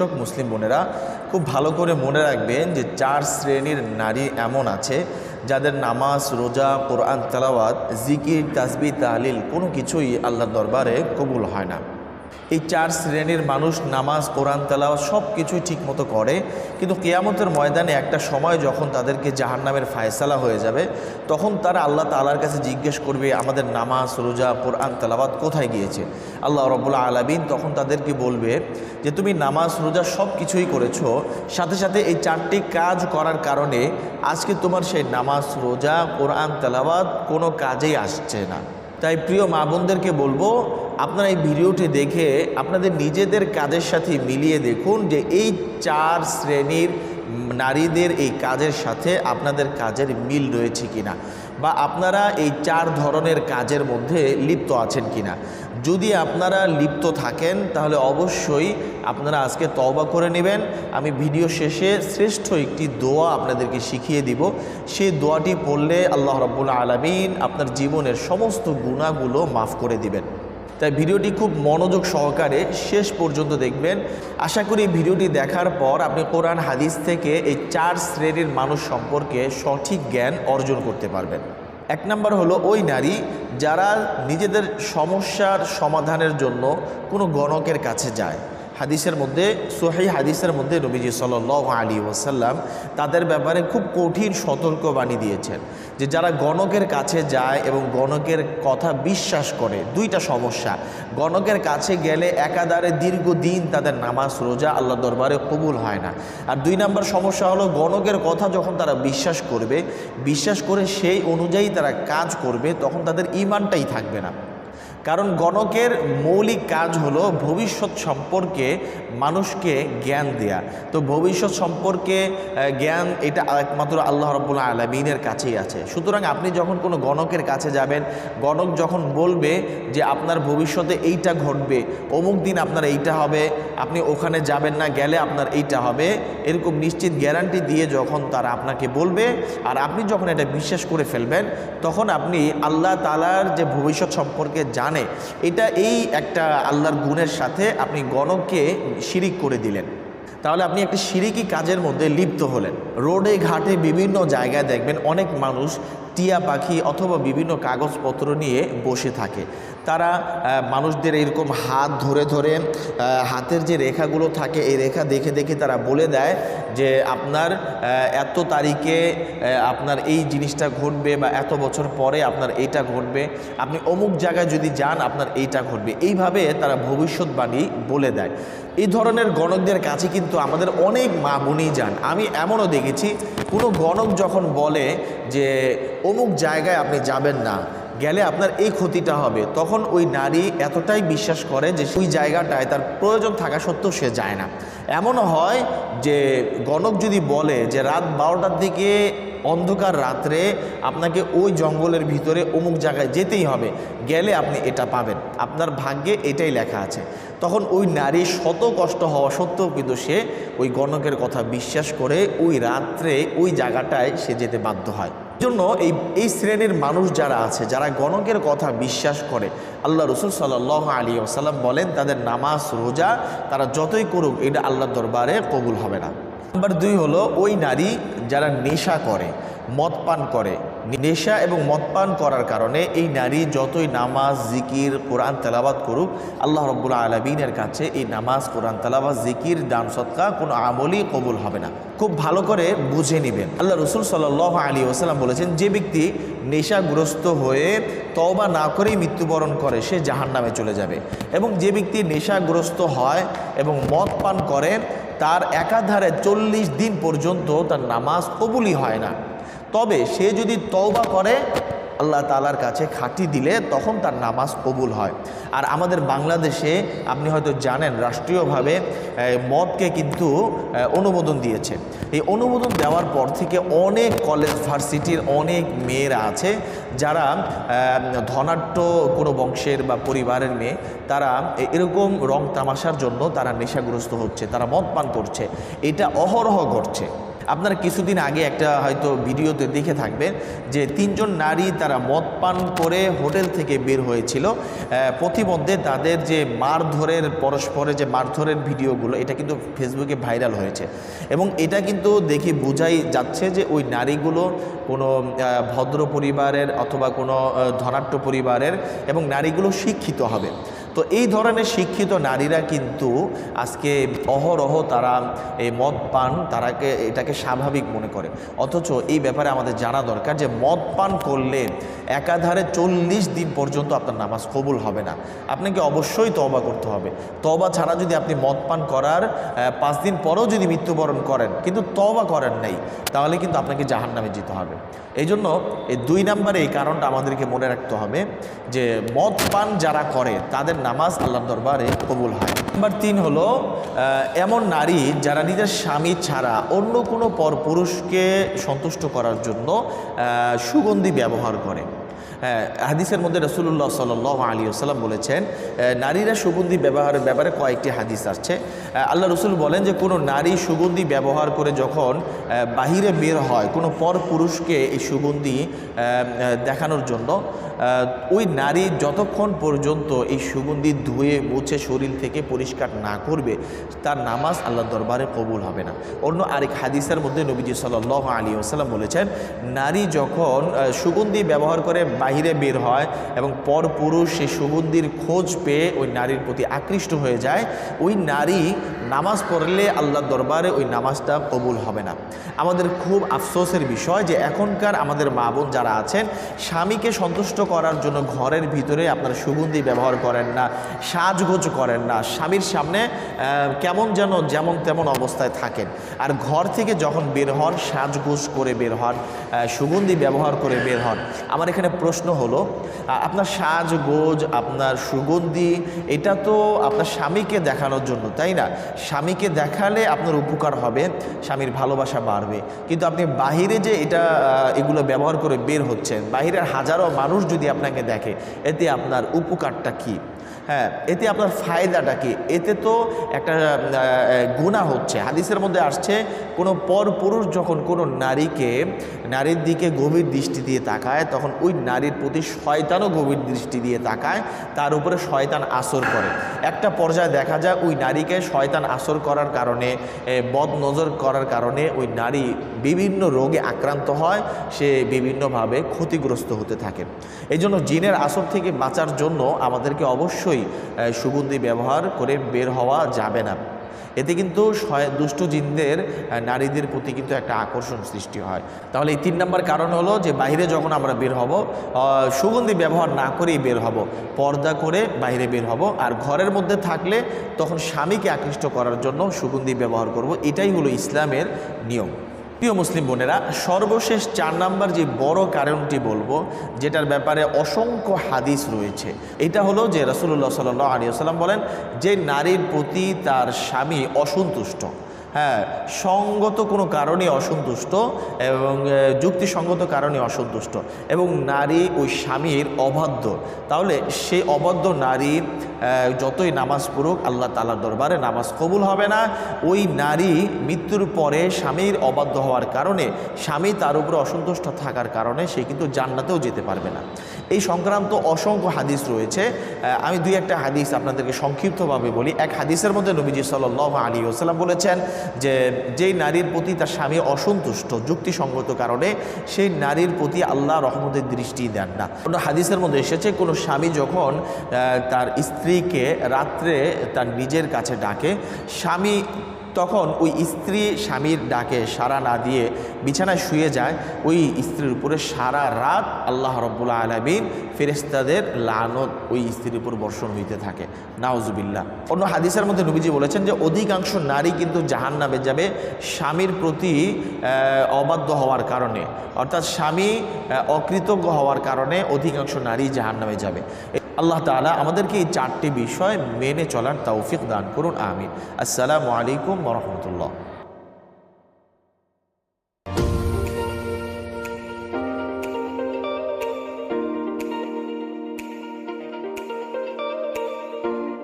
দর্শক, মুসলিম বোনেরা, খুব ভালো করে মনে রাখবেন যে চার শ্রেণির নারী এমন আছে যাদের নামাজ, রোজা, কোরআন, তালাওয়াত, জিকির তাসবি তাহলিল কোনো কিছুই আল্লাহর দরবারে কবুল হয় না। এই চার শ্রেণির মানুষ নামাজ, কোরআন, তেলাওয়াত সব কিছুই ঠিকমতো করে। কিন্তু কেয়ামতের ময়দানে একটা সময় যখন তাদেরকে জাহান্নামের ফায়সালা হয়ে যাবে, তখন তারা আল্লাহ তালার কাছে জিজ্ঞেস করবে, আমাদের নামাজ, রোজা, কোরআন, তেলাওয়াত কোথায় গিয়েছে? আল্লাহ রবুল্লা আলামিন তখন তাদেরকে বলবে যে, তুমি নামাজ, রোজা সব কিছুই করেছ, সাথে সাথে এই চারটি কাজ করার কারণে আজকে তোমার সেই নামাজ, রোজা, কোরআন, তেলাওয়াত কোনো কাজেই আসছে না। তাই প্রিয় মা বোনদেরকে বলব, আপনারা এই ভিডিওটি দেখে আপনাদের নিজেদের কাজের সাথে মিলিয়ে দেখুন যে এই চার শ্রেণির নারীদের এই কাজের সাথে আপনাদের কাজের মিল রয়েছে কিনা। বা আপনারা এই চার ধরনের কাজের মধ্যে লিপ্ত আছেন কিনা? যদি আপনারা লিপ্ত থাকেন, তাহলে অবশ্যই আপনারা আজকে তওবা করে নেবেন। আমি ভিডিও শেষে শ্রেষ্ঠ একটি দোয়া আপনাদেরকে শিখিয়ে দিব। সেই দোয়াটি পড়লে আল্লাহ রব্বুল আলমিন আপনার জীবনের সমস্ত গুণাগুলো মাফ করে দিবেন। তাই ভিডিওটি খুব মনোযোগ সহকারে শেষ পর্যন্ত দেখবেন। আশা করি ভিডিওটি দেখার পর আপনি কোরআন, হাদিস থেকে এই চার শ্রেণির মানুষ সম্পর্কে সঠিক জ্ঞান অর্জন করতে পারবেন। এক নম্বর হলো ওই নারী যারা নিজেদের সমস্যার সমাধানের জন্য কোনো গণকের কাছে যায়। হাদিসের মধ্যে সোহাই হাদিসের মধ্যে নবীজি সাল আলী ওসাল্লাম তাদের ব্যাপারে খুব কঠিন সতর্কবাণী দিয়েছেন যে যারা গণকের কাছে যায় এবং গণকের কথা বিশ্বাস করে, দুইটা সমস্যা। গণকের কাছে গেলে একাধারে দীর্ঘদিন তাদের নামাজ, রোজা আল্লাহ দরবারে কবুল হয় না। আর দুই নম্বর সমস্যা হলো গণকের কথা যখন তারা বিশ্বাস করবে, বিশ্বাস করে সেই অনুযায়ী তারা কাজ করবে, তখন তাদের ইমানটাই থাকবে না। কারণ গণকের মৌলিক কাজ হলো ভবিষ্যৎ সম্পর্কে মানুষকে জ্ঞান দেয়া। তো ভবিষ্যৎ সম্পর্কে জ্ঞান এটা একমাত্র আল্লাহ রব্বুল্লা আলমিনের কাছেই আছে। সুতরাং আপনি যখন কোনো গণকের কাছে যাবেন, গণক যখন বলবে যে আপনার ভবিষ্যতে এইটা ঘটবে, অমুক দিন আপনার এইটা হবে, আপনি ওখানে যাবেন না, গেলে আপনার এইটা হবে, এরকম নিশ্চিত গ্যারান্টি দিয়ে যখন তারা আপনাকে বলবে আর আপনি যখন এটা বিশ্বাস করে ফেলবেন, তখন আপনি আল্লাহ তালার যে ভবিষ্যৎ সম্পর্কে জানে এটা এই একটা আল্লাহর গুণের সাথে আপনি গণককে শিরিক করে দিলেন। তাহলে আপনি একটা সিরিকি কাজের মধ্যে লিপ্ত হলেন। রোডে, ঘাটে বিভিন্ন জায়গায় দেখবেন অনেক মানুষ টিয়া পাখি অথবা বিভিন্ন কাগজপত্র নিয়ে বসে থাকে। তারা মানুষদের এরকম হাত ধরে ধরে হাতের যে রেখাগুলো থাকে, এই রেখা দেখে দেখে তারা বলে দেয় যে, আপনার এত তারিখে আপনার এই জিনিসটা ঘটবে বা এত বছর পরে আপনার এইটা ঘটবে। আপনি অমুক জায়গায় যদি যান, আপনার এইটা ঘটবে। এইভাবে তারা ভবিষ্যৎবাণী বলে দেয়। এই ধরনের গণকদের কাছে কিন্তু আমাদের অনেক মা বোনই যান। আমি এমনও দেখেছি কোনো গণক যখন বলে যে অমুক জায়গায় আপনি যাবেন না, গেলে আপনার এই ক্ষতিটা হবে, তখন ওই নারী এতটাই বিশ্বাস করে যে সেই জায়গাটায় তার প্রয়োজন থাকা সত্ত্বেও সে যায় না। এমনও হয় যে গণক যদি বলে যে রাত বারোটার দিকে অন্ধকার রাত্রে আপনাকে ওই জঙ্গলের ভিতরে অমুক জায়গায় যেতেই হবে। গেলে আপনি এটা পাবেন। আপনার ভাগ্যে এটাই লেখা আছে। তখন ওই নারী শত কষ্ট হওয়া সত্ত্বেও কিন্তু সে ওই গণকের কথা বিশ্বাস করে ওই রাত্রে ওই জায়গাটায় সে যেতে বাধ্য হয়। জন্য এই এই শ্রেণির মানুষ যারা আছে, যারা গণকের কথা বিশ্বাস করে, আল্লাহ রসুল সাল্লাহ আলী আসাল্লাম বলেন, তাদের নামাজ, রোজা তারা যতই করুক, এটা আল্লাহর দরবারে কবুল হবে না। নাম্বার দুই হলো ওই নারী যারা নেশা করে, মদ পান করে। নেশা এবং মদ পান করার কারণে এই নারী যতই নামাজ, জিকির, কোরআন তেলাবাদ করুক, আল্লাহ রব্বুল আলমিনের কাছে এই নামাজ, কোরআন তেলাবাদ জিকির, দান সৎকা কোনো আমলই কবুল হবে না। খুব ভালো করে বুঝে নেবেন। আল্লাহ রসুল সাল্লাহ আলী ওসালাম বলেছেন, যে ব্যক্তি নেশাগ্রস্ত হয়ে তওবা না করেই মৃত্যুবরণ করে, সে জাহান নামে চলে যাবে। এবং যে ব্যক্তি নেশাগ্রস্ত হয় এবং মদ পান করে তার একাধারে চল্লিশ দিন পর্যন্ত তার নামাজ কবুলি হয় না। তবে সে যদি তওবা করে আল্লাহ তালার কাছে খাঁটি দিলে তখন তার নামাজ কবুল হয়। আর আমাদের বাংলাদেশে আপনি হয়তো জানেন, রাষ্ট্রীয়ভাবে মদকে কিন্তু অনুমোদন দিয়েছে। এই অনুমোদন দেওয়ার পর থেকে অনেক কলেজ, ভার্সিটির অনেক মেয়েরা আছে যারা ধনাঢ্য কোনো বংশের বা পরিবারের মেয়ে, তারা এরকম রং তামাশার জন্য তারা নেশাগ্রস্ত হচ্ছে, তারা মদ পান করছে। এটা অহরহ ঘটছে। আপনারা কিছুদিন আগে একটা হয়তো ভিডিওতে দেখে থাকবেন যে তিনজন নারী তারা মদ পান করে হোটেল থেকে বের হয়েছিল। পথিমধ্যে তাদের যে মারধরের পরস্পরে যে মারধরের ভিডিওগুলো এটা কিন্তু ফেসবুকে ভাইরাল হয়েছে। এবং এটা কিন্তু দেখে বোঝাই যাচ্ছে যে ওই নারীগুলো কোনো ভদ্র পরিবারের অথবা কোনো আহ, ধনাঢ্য পরিবারের এবং নারীগুলো শিক্ষিত হবে। তো এই ধরনের শিক্ষিত নারীরা কিন্তু আজকে অহরহ তারা এই মদ পান, তারাকে এটাকে স্বাভাবিক মনে করে। অথচ এই ব্যাপারে আমাদের জানা দরকার যে মদ পান করলে একাধারে চল্লিশ দিন পর্যন্ত আপনার নামাজ কবুল হবে না। আপনাকে অবশ্যই তবা করতে হবে। তবা ছাড়া যদি আপনি মদ পান করার পাঁচ দিন পরেও যদি মৃত্যুবরণ করেন, কিন্তু তবা করেন নাই, তাহলে কিন্তু আপনাকে জাহান নামে যেতে হবে। এই জন্য এই দুই নম্বরে এই কারণটা আমাদেরকে মনে রাখতে হবে যে মদ পান যারা করে, তাদের নামাজ আল্লাহর দরবারে কবুল হয়। নাম্বার তিন হলো এমন নারী যারা নিজের স্বামী ছাড়া অন্য কোনো পর পুরুষকে সন্তুষ্ট করার জন্য সুগন্ধি ব্যবহার করে। হাদিসের মধ্যে রসুল্লাহ সাল আলী আসাল্লাম বলেছেন নারীরা সুগন্ধি ব্যবহারের ব্যাপারে কয়েকটি হাদিস আসছে আল্লাহ রসুল বলেন যে, কোনো নারী সুগন্ধি ব্যবহার করে যখন বাহিরে বের হয়, কোনো পর পুরুষকে এই সুগন্ধি দেখানোর জন্য ওই নারী যতক্ষণ পর্যন্ত এই সুগন্ধি ধুয়ে, মুছে শরীর থেকে পরিষ্কার না করবে, তার নামাজ আল্লাহ দরবারে কবুল হবে না। অন্য আরেক হাদিসের মধ্যে নবীজি সাল্লাহ আলী আসাল্লাম বলেছেন, নারী যখন সুগন্ধি ব্যবহার করে বাহিরে বের হয় এবং পর পুরুষ সেই সুগন্ধির খোঁজ পেয়ে ওই নারীর প্রতি আকৃষ্ট হয়ে যায়। ওই নারী নামাজ পড়লে আল্লাহ দরবারে ওই নামাজটা কবুল হবে না। আমাদের খুব আফসোসের বিষয় যে এখনকার আমাদের মা বোন যারা আছেন, স্বামীকে সন্তুষ্ট করার জন্য ঘরের ভিতরে আপনারা সুগন্ধি ব্যবহার করেন না, সাজগোজ করেন না, স্বামীর সামনে কেমন যেন যেমন তেমন অবস্থায় থাকেন। আর ঘর থেকে যখন বের হন, সাজগোজ করে বের হন সুগন্ধি ব্যবহার করে বের হন। আমার এখানে প্রশ্ন হলো আপনার আপনার সাজগোজ আপনার সুগন্ধি, এটা তো আপনার স্বামীকে দেখানোর জন্য, তাই না? স্বামীকে দেখালে আপনার উপকার হবে, স্বামীর ভালোবাসা বাড়বে। কিন্তু আপনি বাহিরে যে এটা এগুলো ব্যবহার করে বের হচ্ছেন, বাহিরের হাজারো মানুষ যদি আপনাকে দেখে, এতে আপনার উপকারটা কী? হ্যাঁ এতে আপনার ফায়দাটা কি? এতে তো একটা গুণা হচ্ছে। হাদিসের মধ্যে আসছে, কোনো পর পুরুষ যখন কোনো নারীকে, নারীর দিকে গভীর দৃষ্টি দিয়ে তাকায়, তখন ওই নারীর প্রতি শয়তানও গভীর দৃষ্টি দিয়ে তাকায়, তার উপরে শয়তান আসর করে। একটা পর্যায়ে দেখা যায়, ওই নারীকে শয়তান আসর করার কারণে বদ নজর করার কারণে ওই নারী বিভিন্ন রোগে আক্রান্ত হয়, সে বিভিন্নভাবে ক্ষতিগ্রস্ত হতে থাকে। এই জন্য জিনের আসর থেকে বাঁচার জন্য আমাদেরকে অবশ্যই আহ, সুগন্ধি ব্যবহার করে বের হওয়া যাবে না। এতে কিন্তু দুষ্ট জিনদের নারীদের প্রতি কিন্তু একটা আকর্ষণ সৃষ্টি হয়। তাহলে এই তিন নম্বর কারণ হলো যে বাইরে যখন আমরা বের হব সুগন্ধি ব্যবহার না করেই বের হব। পর্দা করে বাইরে বের হব। আর ঘরের মধ্যে থাকলে তখন স্বামীকে আকৃষ্ট করার জন্য সুগন্ধি ব্যবহার করব। এটাই হলো ইসলামের নিয়ম। প্রিয় মুসলিম বোনেরা, সর্বশেষ চার নাম্বার যে বড় কারণটি বলব, যেটার ব্যাপারে অসংখ্য হাদিস রয়েছে। এটা হলো যে রসুল্লাহ সাল্লি আলী সাল্লাম বলেন, যে নারীর প্রতি তার স্বামী অসন্তুষ্ট। হ্যাঁ সঙ্গত কোনো কারণে অসন্তুষ্ট এবং যুক্তিসঙ্গত কারণে অসন্তুষ্ট এবং নারী ওই স্বামীর অবাধ্য। তাহলে সেই অবাধ্য নারী যতই নামাজ পড়ুক, আল্লাহ তালার দরবারে নামাজ কবুল হবে না। ওই নারী মৃত্যুর পরে স্বামীর অবাধ্য হওয়ার কারণে, স্বামী তার উপরে অসন্তুষ্ট থাকার কারণে সে কিন্তু জান্নাতেও যেতে পারবে না। এই সংক্রান্ত অসংখ্য হাদিস রয়েছে। আমি দুই একটা হাদিস আপনাদেরকে সংক্ষিপ্তভাবে বলি। এক হাদিসের মধ্যে নবীজি সাল আলী ওসাল্লাম বলেছেন যে যেই নারীর প্রতি তার স্বামী অসন্তুষ্ট, যুক্তিসঙ্গত কারণে সেই নারীর প্রতি আল্লাহ রহমতের দৃষ্টি দেন না। কোনো হাদিসের মধ্যে এসেছে, কোনো স্বামী যখন তার স্ত্রীকে রাত্রে তার নিজের কাছে ডাকে, স্বামী তখন ওই স্ত্রী স্বামীর ডাকে সারা না দিয়ে বিছানায় শুয়ে যায়। ওই স্ত্রীর উপরে সারা রাত আল্লাহ রব্বুল্লা আলমিন ফেরেস্তাদের লানত ওই স্ত্রীর উপর বর্ষণ হইতে থাকে। নাওজুবিল্লা অন্য হাদিসের মধ্যে নবীজি বলেছেন যে, অধিকাংশ নারী কিন্তু জাহান নামে যাবে স্বামীর প্রতি অবাধ্য হওয়ার কারণে। অর্থাৎ স্বামী অকৃতজ্ঞ হওয়ার কারণে অধিকাংশ নারী জাহান নামে যাবে। আল্লাহ তালা আমাদেরকে এই চারটি বিষয় মেনে চলার তৌফিক দান করুন, আমিন। আসসালামু আলাইকুম রহমতুল্লাহ।